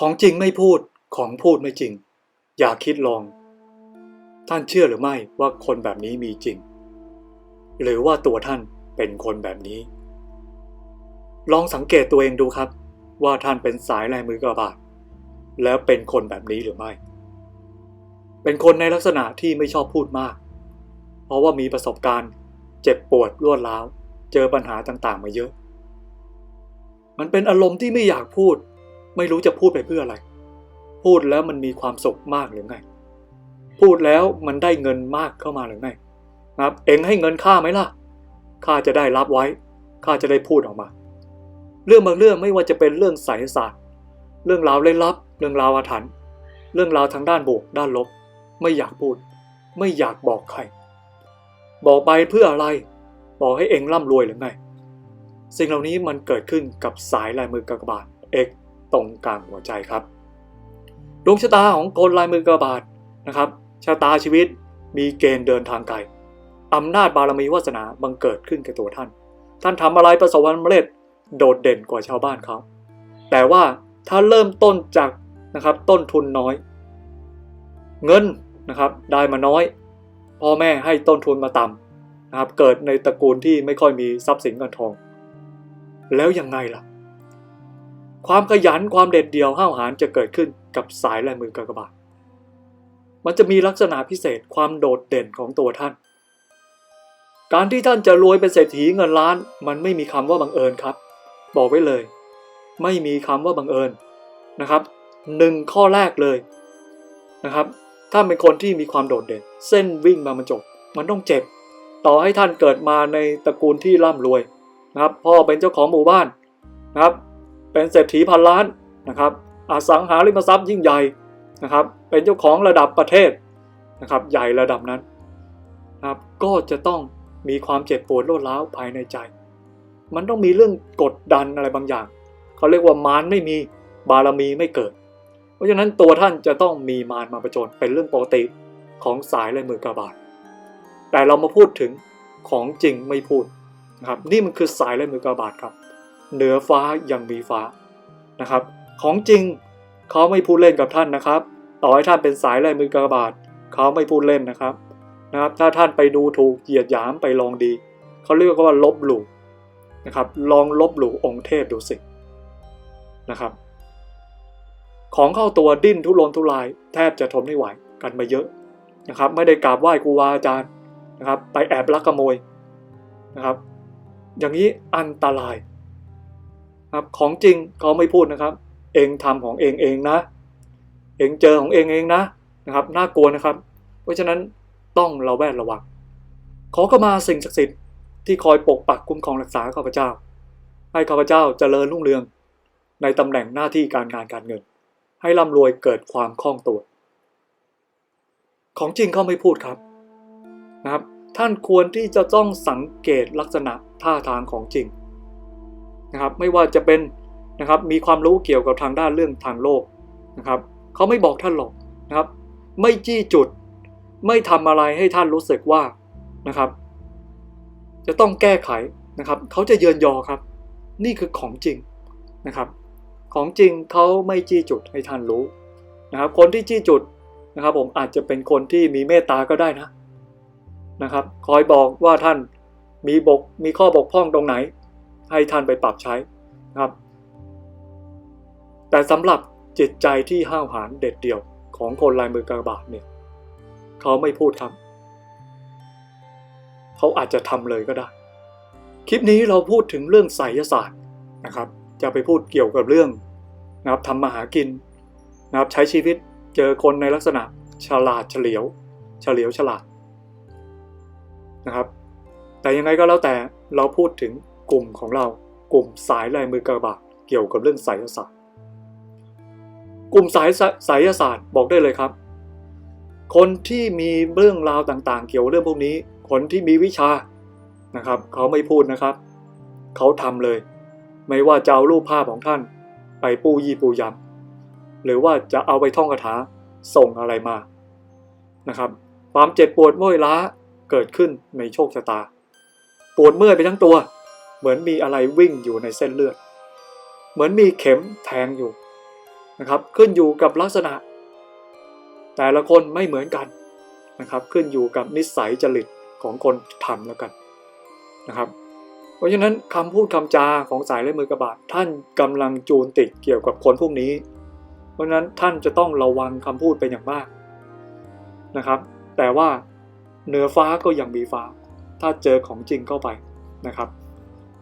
ของจริงไม่พูดของพูดไม่จริง อย่าคิดลอง ท่านเชื่อหรือไม่ว่าคนแบบนี้มีจริง หรือว่าตัวท่านเป็นคนแบบนี้ ลองสังเกตตัวเองดูครับ ว่าท่านเป็นสายลายมือกระบาดแล้วเป็นคนแบบนี้หรือไม่ เป็นคนในลักษณะที่ไม่ชอบพูดมาก เพราะว่ามีประสบการณ์ เจ็บปวดรวดร้าว เจอปัญหาต่างๆ มาเยอะ มันเป็นอารมณ์ที่ไม่อยากพูด ไม่รู้จะพูดไปเพื่ออะไร พูดแล้วมันมีความสุขมากหรือไง พูดแล้วมันได้เงินมากเข้ามาหรือไงนะครับ เองให้เงินข้าไหมล่ะข้าจะได้รับไว้ข้าจะได้พูดออกมา เรื่องบางเรื่องไม่ว่าจะเป็นเรื่องไสยศาสตร์ เรื่องราวเล่นลับ เรื่องราวอาถรรพ์เรื่องราวทางด้านบวกด้านลบ ไม่อยากพูด ไม่อยากบอกใคร บอกไปเพื่ออะไร บอกให้เองร่ำรวยหรือไง สิ่งเหล่านี้มันเกิดขึ้นกับสายลายมือกากบาทเอก ตรงกลางหัวใจครับ ดวงชะตาของคนลายมือกระบาดนะครับชะตาชีวิตมีเกณฑ์เดินทางไกลอำนาจบารมีวาสนาบังเกิดขึ้นกับตัวท่าน ท่านทำอะไรประสบความสำเร็จโดดเด่นกว่าชาวบ้านเขา แต่ว่าถ้าเริ่มต้นจากนะครับต้นทุนน้อย เงินนะครับได้มาน้อย พ่อแม่ให้ต้นทุนมาต่ำนะครับเกิดในตระกูลที่ไม่ค่อยมีทรัพย์สินเงินทอง แล้วยังไงล่ะ ความขยันความเด็ดเดี่ยวห้าวหาญจะเกิดขึ้นกับสายลายมือกากบาท มันจะมีลักษณะพิเศษความโดดเด่นของตัวท่าน การที่ท่านจะรวยเป็นเศรษฐีเงินล้าน มันไม่มีคำว่าบังเอิญครับ บอกไว้เลย ไม่มีคำว่าบังเอิญนะครับหนึ่งข้อแรกเลยนะครับถ้าเป็นคนที่มีความโดดเด่น เส้นวิ่งมามันจบ มันต้องเจ็บ ต่อให้ท่านเกิดมาในตระกูลที่ร่ำรวยนะครับ พ่อเป็นเจ้าของหมู่บ้านนะครับ เป็นเศรษฐีพันล้านนะครับอสังหาริมทรัพย์ยิ่งใหญ่นะครับ เป็นเจ้าของระดับประเทศนะครับ ใหญ่ระดับนั้นนะครับก็จะต้องมีความเจ็บปวดรวดร้าวภายในใจ มันต้องมีเรื่องกดดันอะไรบางอย่าง เขาเรียกว่ามารไม่มีบารมีไม่เกิด เพราะฉะนั้นตัวท่านจะต้องมีมารมาประจนเป็นเรื่องปกติของสายลายมือกระบาดแต่เรามาพูดถึงของจริงไม่พูดนะครับ นี่มันคือสายลายมือกระบาดครับ เหนือฟ้ายังมีฟ้านะครับ ของจริงเขาไม่พูดเล่นกับท่านนะครับ ต่อให้ท่านเป็นสายลายมือกระบาดเขาไม่พูดเล่นนะครับนะครับ ถ้าท่านไปดูถูกเหยียดหยามไปลองดี เขาเรียกว่าลบหลู่นะครับ ลองลบหลู่องค์เทพดูสินะครับ ของเข้าตัวดิ้นทุรนทุราย แทบจะทนไม่ไหวกันมาเยอะนะครับ ไม่ได้กราบไหว้ครูบาอาจารย์นะครับ ไปแอบลักขโมยนะครับ อย่างนี้อันตราย ครับของจริงเขาไม่พูดนะครับ เองทำของเองเองนะ เองเจอของเองเองนะนะครับน่ากลัวนะครับ เพราะฉะนั้นต้องระแวดระวังขอเข้ามาสิ่งศักดิ์สิทธิ์ที่คอยปกปักคุ้มครองรักษาข้าพเจ้า ให้ข้าพเจ้าเจริญรุ่งเรือง ในตำแหน่งหน้าที่การงานการเงิน ให้ร่ำรวยเกิดความคล่องตัว ของจริงเขาไม่พูดครับนะครับ ท่านควรที่จะต้องสังเกตลักษณะท่าทางของจริง นะครับไม่ว่าจะเป็นนะครับมีความรู้เกี่ยวกับทางด้านเรื่องทางโลกนะครับเขาไม่บอกท่านหรอกนะครับไม่จี้จุด ไม่ทำอะไรให้ท่านรู้สึกว่านะครับ จะต้องแก้ไขนะครับเขาจะเยินยอครับ นี่คือของจริงนะครับ ของจริงเขาไม่จี้จุดให้ท่านรู้นะครับ คนที่จี้จุดนะครับ ผมอาจจะเป็นคนที่มีเมตตาก็ได้นะนะครับ คอยบอกว่าท่านมีบกมีข้อบกพร่องตรงไหน ให้ท่านไปปรับใช้นะครับ แต่สำหรับจิตใจที่ห้าวหาญเด็ดเดี่ยวของคนลายมือกระบาดเนี่ยเขาไม่พูดครับเขาอาจจะทำเลยก็ได้ คลิปนี้เราพูดถึงเรื่องไสยศาสตร์นะครับ จะไปพูดเกี่ยวกับเรื่องนะครับทำมาหากินนะครับใช้ชีวิตเจอคนในลักษณะฉลาดเฉลียว เฉลียวฉลาดนะครับ แต่ยังไงก็แล้วแต่เราพูดถึง กลุ่มของเรากลุ่มสายลายมือกระบาดเกี่ยวกับเรื่องไสยศาสตร์ กลุ่มสายไสยศาสตร์บอกได้เลยครับ คนที่มีเรื่องราวต่างๆ เกี่ยวกับเรื่องพวกนี้ คนที่มีวิชานะครับ เขาไม่พูดนะครับ เขาทำเลย ไม่ว่าจะเอารูปภาพของท่าน ไปปูยี่ปูยำหรือว่าจะเอาไปท่องคาถาส่งอะไรมานะครับ ความเจ็บปวดเมื่อยล้าเกิดขึ้นในโชคชะตา ปวดเมื่อยไปทั้งตัว เหมือนมีอะไรวิ่งอยู่ในเส้นเลือด เหมือนมีเข็มแทงอยู่นะครับ ขึ้นอยู่กับลักษณะ แต่ละคนไม่เหมือนกันนะครับ ขึ้นอยู่กับนิสัยจริตของคนทำแล้วกันนะครับ เพราะฉะนั้นคำพูดคำจาของสายและมือกระบาดท่านกำลังจูนติดเกี่ยวกับคนพวกนี้ เพราะฉะนั้นท่านจะต้องระวังคำพูดเป็นอย่างมากนะครับ แต่ว่าเหนือฟ้าก็ยังมีฟ้า ถ้าเจอของจริงเข้าไปนะครับ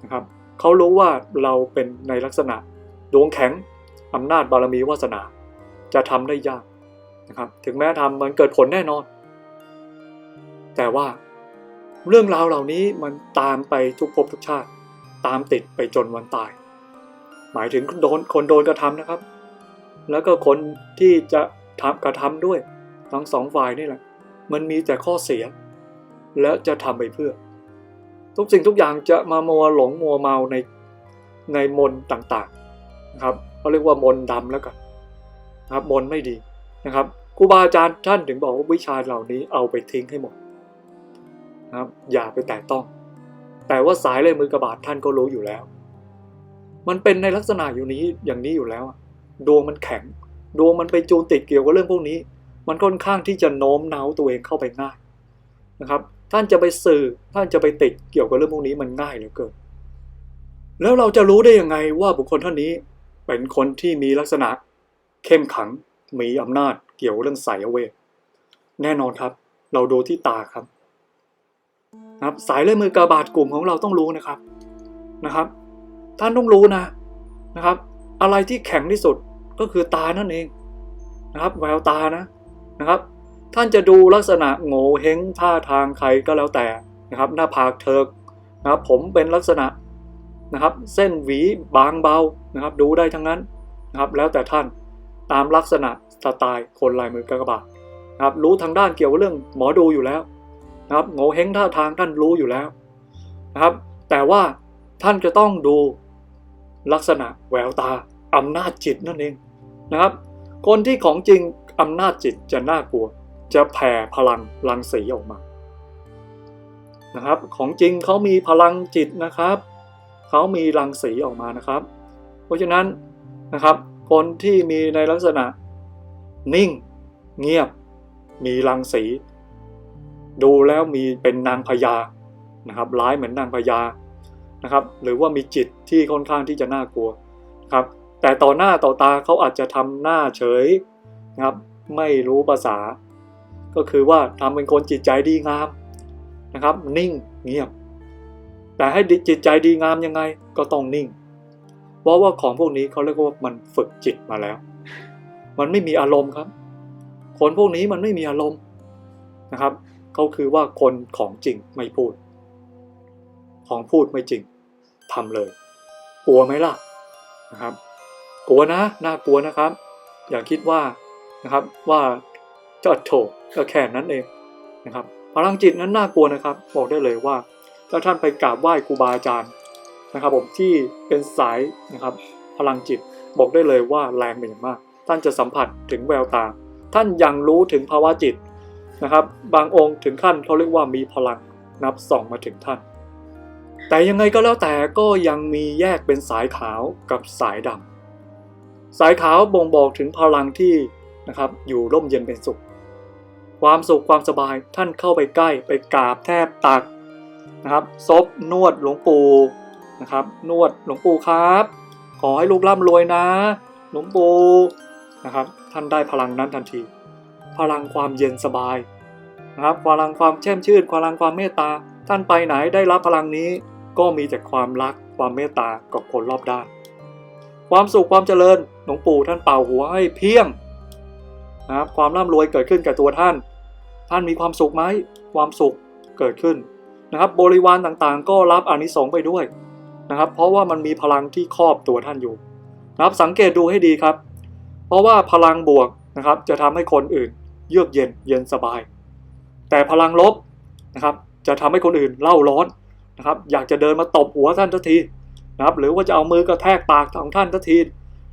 นะครับเขารู้ว่าเราเป็นในลักษณะดวงแข็งอำนาจบารมีวาสนา จะทำได้ยากนะครับ ถึงแม้ทำมันเกิดผลแน่นอน แต่ว่าเรื่องราวเหล่านี้มันตามไปทุกภพทุกชาติ ตามติดไปจนวันตาย หมายถึงโดนคนโดนกระทำนะครับ แล้วก็คนที่จะทำกระทำด้วยทั้งสองฝ่ายนี่แหละ มันมีแต่ข้อเสีย และจะทำไปเพื่อ ทุกสิ่งทุกอย่างจะมามัวหลงมัวเมาในในมนต์ต่างๆนะครับเขาเรียกว่ามนต์ดำแล้วกันนะครับมนต์ไม่ดีนะครับครูบาอาจารย์ท่านถึงบอกว่าวิชาเหล่านี้เอาไปทิ้งให้หมดนะครับอย่าไปแตะต้อง แต่ว่าสายเลยมือกระบาดท่านก็รู้อยู่แล้ว มันเป็นในลักษณะอยู่นี้อย่างนี้อยู่แล้วดวงมันแข็ง ดวงมันไปจูนติดเกี่ยวกับเรื่องพวกนี้ มันค่อนข้างที่จะโน้มน้าวตัวเองเข้าไปง่ายนะครับ ท่านจะไปสื่อท่านจะไปติดเกี่ยวกับเรื่องพวกนี้มันง่ายเหลือเกิน แล้วเราจะรู้ได้ยังไงว่าบุคคลท่านนี้เป็นคนที่มีลักษณะ เข้มขังมีอำนาจเกี่ยวเรื่องสายเวทแน่นอนครับ เราดูที่ตาครับนะครับสายเล่มือกระบาดกลุ่มของเราต้องรู้นะครับนะครับ ท่านต้องรู้นะนะครับ อะไรที่แข็งที่สุดก็คือตานั่นเองนะครับ แววตานะนะครับ ท่านจะดูลักษณะโง่เฮงท่าทางใครก็แล้วแต่นะครับ หน้าผากเทิกนะครับ ผมเป็นลักษณะนะครับ เส้นหวีบางเบานะครับ ดูได้ทั้งนั้นนะครับ แล้วแต่ท่านตามลักษณะสไตล์คนลายมือกระบาดนะครับ รู้ทางด้านเกี่ยวกับเรื่องหมอดูอยู่แล้วนะครับโง่เฮงท่าทางท่านรู้อยู่แล้วนะครับ แต่ว่าท่านจะต้องดูลักษณะแววตาอำนาจจิตนั่นเองนะครับ คนที่ของจริงอำนาจจิตจะน่ากลัว จะแผ่พลังรังสีออกมานะครับ ของจริงเขามีพลังจิตนะครับเขามีรังสีออกมานะครับ เพราะฉะนั้นนะครับคนที่มีในลักษณะนิ่ง เงียบ มีรังสี ดูแล้วมีเป็นนางพญานะครับ ร้ายเหมือนนางพญานะครับ หรือว่ามีจิตที่ค่อนข้างที่จะน่ากลัวครับ แต่ต่อหน้าต่อตาเขาอาจจะทำหน้าเฉยนะครับ ไม่รู้ภาษา ก็คือว่าทำเป็นคนจิตใจดีงามนะครับ นิ่งเงียบ แต่ให้จิตใจดีงามยังไงก็ต้องนิ่ง เพราะว่าของพวกนี้เขาเรียกว่ามันฝึกจิตมาแล้ว มันไม่มีอารมณ์ครับ คนพวกนี้มันไม่มีอารมณ์นะครับเขาคือว่าคนของจริงไม่พูด ของพูดไม่จริงทำเลย กลัวไหมล่ะนะครับ กลัวนะน่ากลัวนะครับ อย่าคิดว่านะครับว่า จะโถก็แค่นั้นเองนะครับพลังจิตนั้นน่ากลัวนะครับ บอกได้เลยว่าถ้าท่านไปกราบไหว้ครูบาอาจารย์นะครับ ผมที่เป็นสายนะครับ พลังจิตบอกได้เลยว่าแรงเป็นอย่างมาก ท่านจะสัมผัสถึงแววตา ท่านยังรู้ถึงภาวะจิตนะครับ บางองค์ถึงขั้นเขาเรียกว่ามีพลังนับส่องมาถึงท่าน แต่ยังไงก็แล้วแต่ก็ยังมีแยกเป็นสายขาวกับสายดำสายขาวบ่งบอกถึงพลังที่นะครับอยู่ร่มเย็นเป็นสุข ความสุขความสบายท่านเข้าไปใกล้ไปกราบแทบตักนะครับซบนวดหลวงปู่นะครับนวดหลวงปู่ครับ ขอให้ลูกร่ำรวยนะ หลวงปู่นะครับท่านได้พลังนั้นทันที พลังความเย็นสบายนะครับพลังความแช่มชื่นพลังความเมตตา ท่านไปไหนได้รับพลังนี้ ก็มีแต่ความรักความเมตตากับคนรอบด้าน ความสุขความเจริญหลวงปู่ท่านเป่าหัวให้เพียงนะครับความร่ำรวยเกิดขึ้นกับตัวท่าน ท่านมีความสุขไหมความสุขเกิดขึ้นนะครับ บริวารต่างๆ ก็รับอานิสงส์ไปด้วยนะครับ เพราะว่ามันมีพลังที่ครอบตัวท่านอยู่นะครับ สังเกตดูให้ดีครับ เพราะว่าพลังบวกนะครับ จะทำให้คนอื่นเยือกเย็นเย็นสบาย แต่พลังลบนะครับจะทำให้คนอื่นเล่าร้อนนะครับ อยากจะเดินมาตบหัวท่านทันทีนะครับ หรือว่าจะเอามือกระแทกปากของท่านทันที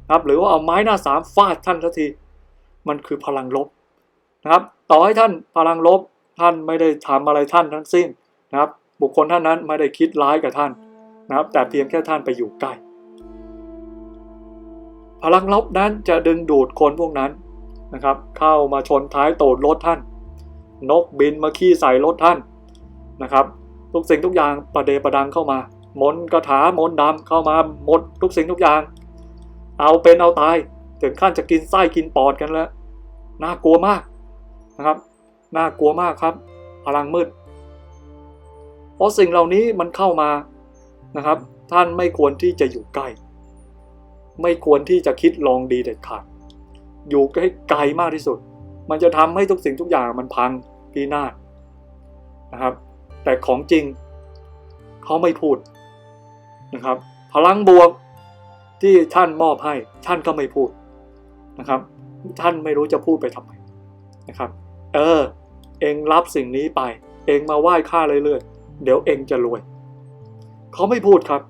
นะครับ หรือว่าเอาไม้หน้าสามฟาดท่านทันที มันคือพลังลบ นะครับ ต่อให้ท่านพลังลบท่านไม่ได้ทำอะไรท่านทั้งสิ้นนะครับ บุคคลท่านนั้นไม่ได้คิดร้ายกับท่านนะครับ แต่เพียงแค่ท่านไปอยู่ใกล้พลังลบนั้นจะดึงดูดคนพวกนั้นนะครับ เข้ามาชนท้ายตูดรถท่าน นกบินมาขี้ใส่รถท่านนะครับ ทุกสิ่งทุกอย่างประเดประดังเข้ามา มนต์กระถามนต์ดำเข้ามาหมดทุกสิ่งทุกอย่าง เอาเป็นเอาตาย ถึงขั้นจะกินไส้กินปอดกันแล้วน่ากลัวมาก นะครับ น่ากลัวมากครับ พลังมืด เพราะสิ่งเหล่านี้มันเข้ามานะครับ ท่านไม่ควรที่จะอยู่ใกล้ ไม่ควรที่จะคิดลองดีเด็ดขาด อยู่ให้ไกลมากที่สุด มันจะทำให้ทุกสิ่งทุกอย่างมันพังพินาศนะครับ แต่ของจริงเขาไม่พูดนะครับ พลังบวกที่ท่านมอบให้ท่านก็ไม่พูดนะครับ ท่านไม่รู้จะพูดไปทำไม นะครับ เออ เองรับสิ่งนี้ไป เองมาไหว้ข้าเรื่อยๆ เดี๋ยวเองจะรวย เขาไม่พูดครับ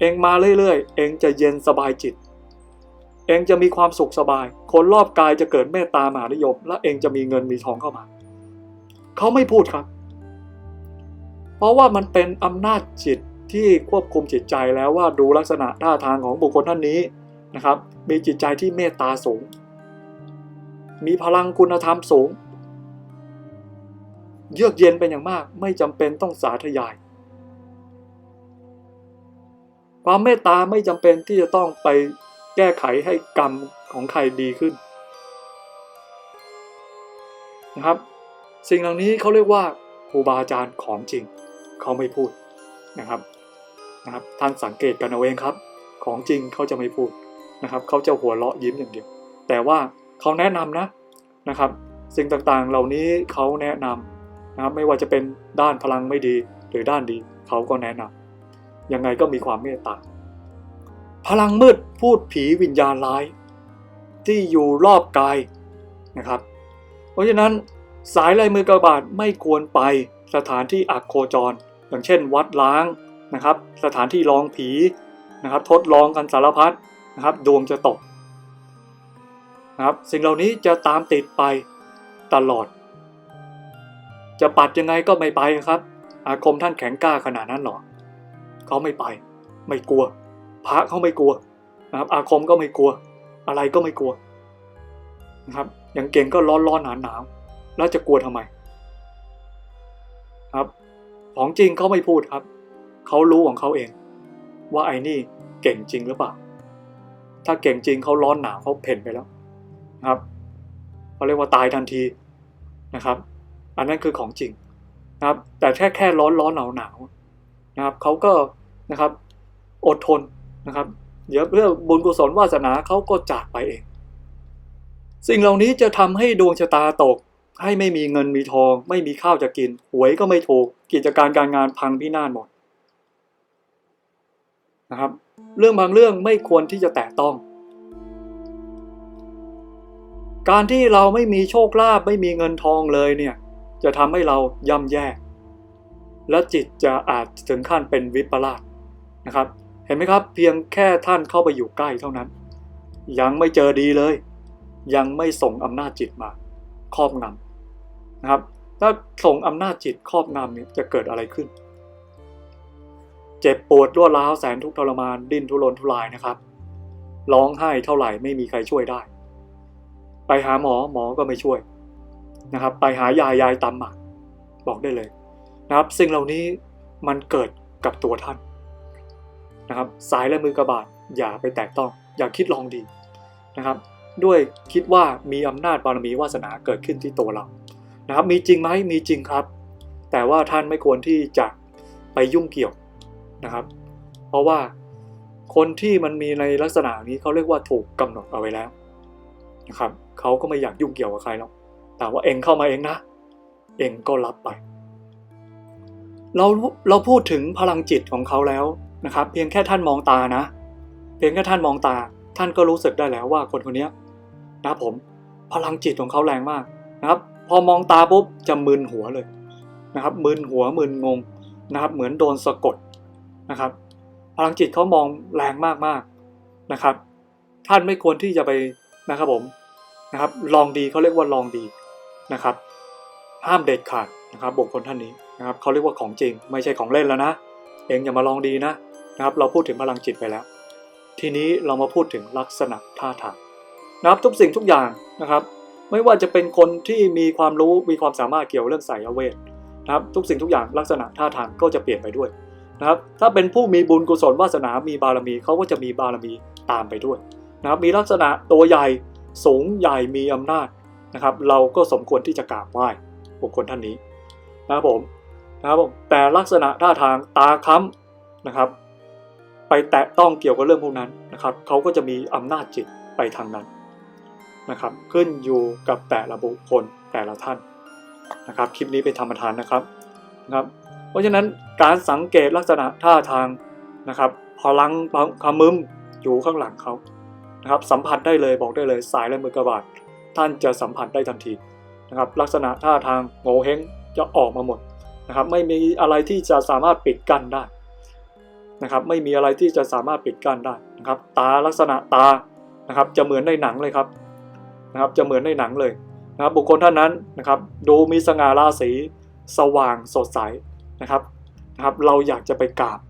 เองมาเรื่อยๆ เองจะเย็นสบายจิต เองจะมีความสุขสบาย คนรอบกายจะเกิดเมตตามหานิยม และเองจะมีเงินมีทองเข้ามา เขาไม่พูดครับ เพราะว่ามันเป็นอำนาจจิตที่ควบคุมจิตใจแล้วว่าดูลักษณะท่าทางของบุคคลท่านนี้นะครับ มีจิตใจที่เมตตาสูง มีพลังคุณธรรมสูง เยือกเย็นเป็นอย่างมากไม่จำเป็นต้องสาธยาย ความเมตตาไม่จำเป็นที่จะต้องไปแก้ไขให้กรรมของใครดีขึ้นนะครับ สิ่งเหล่านี้เขาเรียกว่าครูบาอาจารย์ของจริง เขาไม่พูดนะครับนะครับ ท่านสังเกตกันเอาเองครับ ของจริงเขาจะไม่พูดนะครับ เขาจะหัวเราะยิ้มอย่างเดียว แต่ว่า เขาแนะนำนะนะครับ สิ่งต่างๆเหล่านี้เขาแนะนำนะครับไม่ว่าจะเป็นด้านพลังไม่ดีหรือด้านดีเขาก็แนะนำยังไงก็มีความเมตตาพลังมืดพูดผีวิญญาณร้าย ที่อยู่รอบกายนะครับ เพราะฉะนั้นสายลายมือกระบาดไม่ควรไปสถานที่อักโคจร อย่างเช่น วัดล้างนะครับ สถานที่ลองผีนะครับ ทดลองกันสารพัดนะครับ ดวงจะตก นะครับ สิ่งเหล่านี้จะตามติดไปตลอด จะปัดยังไงก็ไม่ไปครับ อาคมท่านแข็งกล้าขนาดนั้นหรอเขาไม่ไป ไม่กลัว พระเขาไม่กลัวนะครับ อาคมก็ไม่กลัว อะไรก็ไม่กลัวนะครับอย่างเก่งก็ร้อนร้อนหนาวหนาวแล้วจะกลัวทำไม ครับ ของจริงเขาไม่พูดครับ เขารู้ของเขาเอง ว่าไอ้นี่เก่งจริงหรือเปล่า ถ้าเก่งจริงเขาร้อนหนาวเขาเพ่นไปแล้ว นะครับเขาเรียกว่าตายทันทีนะครับ อันนั้นคือของจริงนะครับ แต่แค่แค่ร้อนร้อนหนาวหนาวนะครับเขาก็นะครับอดทนนะครับเดี๋ยวเพื่อบุญกุศลวาสนาเขาก็จากไปเอง สิ่งเหล่านี้จะทำให้ดวงชะตาตก ให้ไม่มีเงินมีทอง ไม่มีข้าวจะกิน หวยก็ไม่ถูก กิจการการงานพังพินาศหมดนะครับ เรื่องบางเรื่องไม่ควรที่จะแตะต้อง การที่เราไม่มีโชคลาภไม่มีเงินทองเลยเนี่ย จะทำให้เราย่ำแย่ และจิตจะอาจถึงขั้นเป็นวิปลาสนะครับ เห็นไหมครับ เพียงแค่ท่านเข้าไปอยู่ใกล้เท่านั้น ยังไม่เจอดีเลย ยังไม่ส่งอำนาจจิตมา ครอบงำนะครับ ถ้าส่งอำนาจจิตครอบงำเนี่ยจะเกิดอะไรขึ้น เจ็บปวดรัวร้าวแสนทุกทรมานดิ้นทุรนทุรายนะครับร้องไห้เท่าไหร่ไม่มีใครช่วยได้ ไปหาหมอหมอก็ไม่ช่วยนะครับ ไปหายายยายตำหมากบอกได้เลยนะครับสิ่งเหล่านี้มันเกิดกับตัวท่านนะครับสายและมือกระบาดอย่าไปแตะต้อง อย่าคิดลองดีนะครับ ด้วยคิดว่ามีอำนาจบารมีวาสนาเกิดขึ้นที่ตัวเรานะครับ มีจริงไหมมีจริงครับ แต่ว่าท่านไม่ควรที่จะไปยุ่งเกี่ยวนะครับ เพราะว่าคนที่มันมีในลักษณะนี้เขาเรียกว่าถูกกำหนดเอาไว้แล้วนะครับ เขาก็ไม่อยากยุ่งเกี่ยวกับใครหรอกแต่ว่าเองเข้ามาเองนะ เองก็รับไป เราเราพูดถึงพลังจิตของเขาแล้วนะครับ เพียงแค่ท่านมองตานะ เพียงแค่ท่านมองตา ท่านก็รู้สึกได้แล้วว่าคนคนนี้นะผมพลังจิตของเขาแรงมากนะครับ พอมองตาปุ๊บจะมึนหัวเลยนะครับมึนหัวมึนงงนะครับ เหมือนโดนสะกดนะครับ พลังจิตเขามองแรงมากๆนะครับ ท่านไม่ควรที่จะไปนะครับผม นะครับ ลองดีเขาเรียกว่าลองดีนะครับ ห้ามเด็ดขาดนะครับบุคคลท่านนี้นะครับเขาเรียกว่าของจริง ไม่ใช่ของเล่นแล้วนะ เองอย่ามาลองดีนะนะครับ เราพูดถึงพลังจิตไปแล้ว ทีนี้เรามาพูดถึงลักษณะท่าทางนะครับทุกสิ่งทุกอย่างนะครับ ไม่ว่าจะเป็นคนที่มีความรู้มีความสามารถเกี่ยวเรื่องสายเวทนะครับ ทุกสิ่งทุกอย่างลักษณะท่าทางก็จะเปลี่ยนไปด้วยนะครับถ้าเป็นผู้มีบุญกุศลวาสนามีบารมีเขาก็จะมีบารมีตามไปด้วยนะครับมีลักษณะตัวใหญ่ สูงใหญ่มีอำนาจนะครับ เราก็สมควรที่จะกราบไหว้บุคคลท่านนี้นะครับผมนะครับผมแต่ลักษณะท่าทางตาค้ำนะครับ ไปแตะต้องเกี่ยวกับเรื่องพวกนั้นนะครับเขาก็จะมีอำนาจจิตไปทางนั้นนะครับ ขึ้นอยู่กับแต่ละบุคคลแต่ละท่านนะครับคลิปนี้เป็นธรรมทานนะครับนะครับ เพราะฉะนั้นการสังเกตลักษณะท่าทางนะครับพลังคำมึมอยู่ข้างหลังเขา นะครับสัมผัสได้เลยบอกได้เลยสายและมือกระบาดท่านจะสัมผัสได้ทันทีนะครับลักษณะท่าทางโงเฮงจะออกมาหมดนะครับไม่มีอะไรที่จะสามารถปิดกั้นได้นะครับไม่มีอะไรที่จะสามารถปิดกั้นได้นะครับตาลักษณะตานะครับจะเหมือนในหนังเลยครับนะครับจะเหมือนในหนังเลยนะครับบุคคลท่านนั้นนะครับดูมีสง่าราศีสว่างสดใสนะครับนะครับเราอยากจะไปกราบ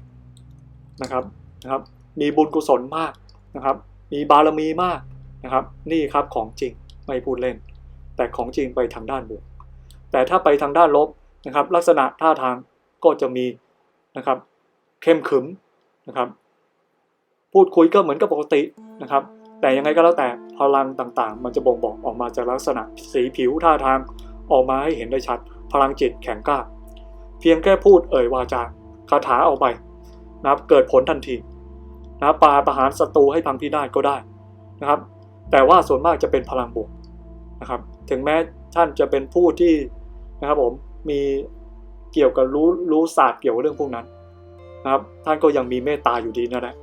นะครับนะครับมีบุญกุศลมากนะครับ มีบารมีมากนะครับ นี่ครับของจริงไม่พูดเล่น แต่ของจริงไปทางด้านบวก แต่ถ้าไปทางด้านลบนะครับ ลักษณะท่าทางก็จะมีนะครับเข้มขึมนะครับ พูดคุยก็เหมือนกับปกตินะครับ แต่ยังไงก็แล้วแต่พลังต่างๆ มันจะบ่งบอกออกมาจากลักษณะสีผิวท่าทางออกมาให้เห็นได้ชัด พลังจิตแข็งกล้า เพียงแค่พูดเอ่ยวาจาคาถาออกไปนะครับเกิดผลทันที นะครับปาประหารศัตรูให้พังพินาศก็ได้นะครับ แต่ว่าส่วนมากจะเป็นพลังบวกนะครับ ถึงแม้ท่านจะเป็นผู้ที่นะครับผมมีเกี่ยวกับรู้รู้ศาสตร์เกี่ยวกับเรื่องพวกนั้นนะครับ ท่านก็ยังมีเมตตาอยู่ดีนั่นแหละ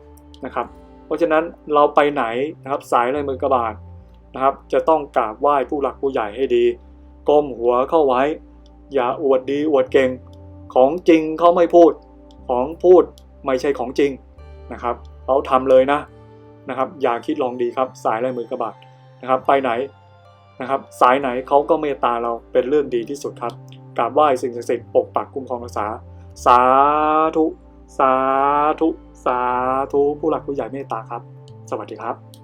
นะครับ เพราะฉะนั้นเราไปไหนนะครับสายลายมือกระบาดนะครับ จะต้องกราบไหว้ผู้หลักผู้ใหญ่ให้ดีก้มหัวเข้าไว้ อย่าอวดดีอวดเก่งของจริงเขาไม่พูดของพูดไม่ใช่ของจริงนะครับ เขาทำเลยนะนะครับ อย่าคิดลองดีครับ สายลายมือกระบาดนะครับ ไปไหนนะครับ สายไหนเขาก็เมตตาเราเป็นเรื่องดีที่สุดครับกราบไหว้สิ่งศักดิ์สิทธิ์ปกปักคุ้มครองรักษา สาธุ สาธุ สาธุ ผู้หลักผู้ใหญ่เมตตาครับ สวัสดีครับ